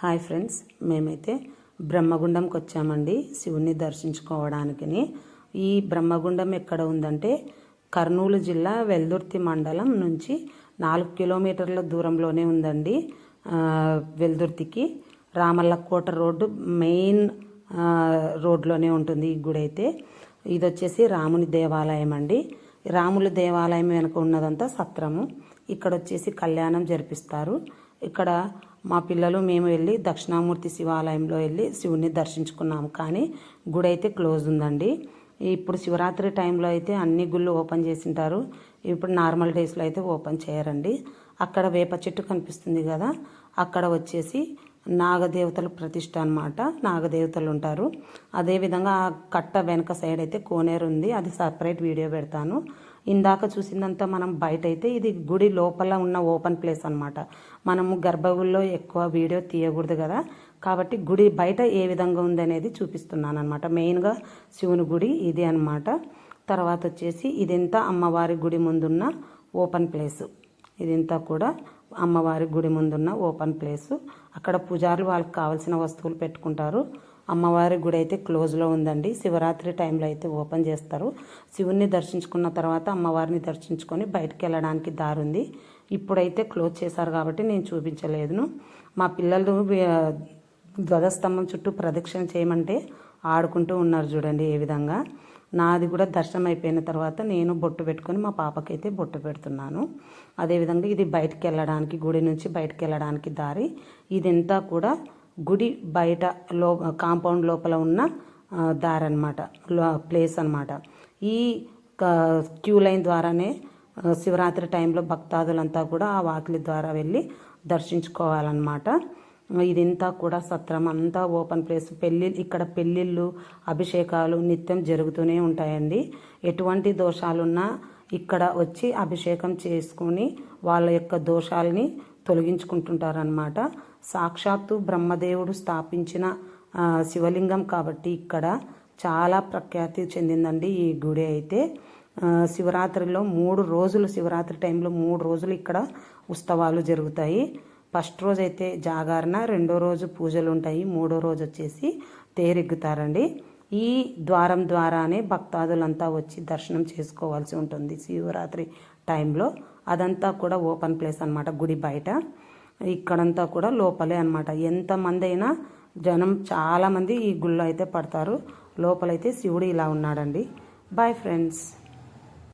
Hi friends మేమైతే బ్రహ్మగుండంకి వచ్చామండి శివుణ్ణి దర్శించుకోవడానికి ఈ బ్రహ్మగుండం ఎక్కడ ఉందంటే కర్నూలు జిల్లా వెల్దుర్తి మండలం నుంచి నాలుగు కిలోమీటర్ల దూరంలోనే ఉందండి వెల్దుర్తికి. రామల్లకోట రోడ్డు మెయిన్ రోడ్లోనే ఉంటుంది ఈ గుడి అయితే. ఇది వచ్చేసి రాముని దేవాలయం అండి రాముల దేవాలయం వెనుక ఉన్నదంతా సత్రము. ఇక్కడ వచ్చేసి కళ్యాణం జరిపిస్తారు. ఇక్కడ మా పిల్లలు మేము వెళ్ళి దక్షిణామూర్తి శివాలయంలో వెళ్ళి శివుణ్ణి దర్శించుకున్నాము కానీ గుడి అయితే క్లోజ్ ఉందండి. ఇప్పుడు శివరాత్రి టైంలో అయితే అన్ని గుళ్ళు ఓపెన్ చేసింటారు. ఇప్పుడు నార్మల్ డేస్లో అయితే ఓపెన్ చేయరండి. అక్కడ వేప చెట్టు కనిపిస్తుంది కదా అక్కడ వచ్చేసి నాగదేవతల ప్రతిష్ట అనమాట నాగదేవతలు ఉంటారు. అదేవిధంగా ఆ కట్ట వెనక సైడ్ అయితే కోనేరు ఉంది. అది సపరేట్ వీడియో పెడతాను. ఇందాక చూసిందంతా మనం బయట అయితే ఇది గుడి లోపల ఉన్న ఓపెన్ ప్లేస్ అనమాట మనము గర్భగుడిలో ఎక్కువ వీడియో తీయకూడదు కదా. కాబట్టి గుడి బయట ఏ విధంగా ఉంది అనేది చూపిస్తున్నాను అనమాట మెయిన్గా శివుని గుడి ఇది అనమాట తర్వాత వచ్చేసి ఇదంతా అమ్మవారి గుడి ముందున్న ఓపెన్ ప్లేస్. ఇదంతా కూడా అమ్మవారి గుడి ముందున్న ఓపెన్ ప్లేస్. అక్కడ పూజారులు వాళ్ళకి కావాల్సిన వస్తువులు పెట్టుకుంటారు. అమ్మవారి గుడి అయితే క్లోజ్లో ఉందండి. శివరాత్రి టైంలో అయితే ఓపెన్ చేస్తారు. శివుణ్ణి దర్శించుకున్న తర్వాత అమ్మవారిని దర్శించుకొని బయటికి వెళ్ళడానికి దారి ఉంది ఇప్పుడైతే క్లోజ్ చేశారు కాబట్టి నేను చూపించలేదును. మా పిల్లలు ధ్వజస్తంభం చుట్టూ ప్రదక్షిణ చేయమంటే ఆడుకుంటూ ఉన్నారు చూడండి ఏ విధంగా. నాది కూడా దర్శనం అయిపోయిన తర్వాత నేను బొట్టు పెట్టుకొని మా పాపకైతే బొట్టు పెడుతున్నాను. అదేవిధంగా ఇది బయటికి వెళ్ళడానికి గుడి నుంచి బయటికి వెళ్ళడానికి దారి. ఇదంతా కూడా గుడి బయట లో కాంపౌండ్ లోపల ఉన్న దారనమాట దారి అనమాట ప్లేస్ అనమాట ఈ క్యూ లైన్ ద్వారానే శివరాత్రి టైంలో భక్తాదులంతా కూడా ఆ వాకిలి ద్వారా వెళ్ళి దర్శించుకోవాలన్నమాట. ఇదంతా కూడా సత్రం. అంతా ఓపెన్ ప్లేస్. పెళ్ళి ఇక్కడ పెళ్ళిళ్ళు అభిషేకాలు నిత్యం జరుగుతూనే ఉంటాయండి. ఎటువంటి దోషాలున్నా ఇక్కడ వచ్చి అభిషేకం చేసుకుని వాళ్ళ యొక్క దోషాలని తొలగించుకుంటుంటారనమాట సాక్షాత్తు బ్రహ్మదేవుడు స్థాపించిన శివలింగం కాబట్టి ఇక్కడ చాలా ప్రఖ్యాతి చెందిందండి ఈ గుడి అయితే. శివరాత్రిలో మూడు రోజులు శివరాత్రి టైంలో మూడు రోజులు ఇక్కడ ఉత్సవాలు జరుగుతాయి. ఫస్ట్ రోజు అయితే జాగారణ రెండో రోజు పూజలు ఉంటాయి మూడో రోజు వచ్చేసి తేరెగ్గుతారండి. ఈ ద్వారం ద్వారానే భక్తాదులంతా వచ్చి దర్శనం చేసుకోవాల్సి ఉంటుంది శివరాత్రి టైంలో. అదంతా కూడా ఓపెన్ ప్లేస్ అనమాట గుడి బయట. ఇక్కడంతా కూడా లోపలే అనమాట ఎంతమంది అయినా జనం చాలామంది ఈ గుళ్ళో అయితే పడతారు. లోపలైతే శివుడు ఇలా ఉన్నాడండి. Bye friends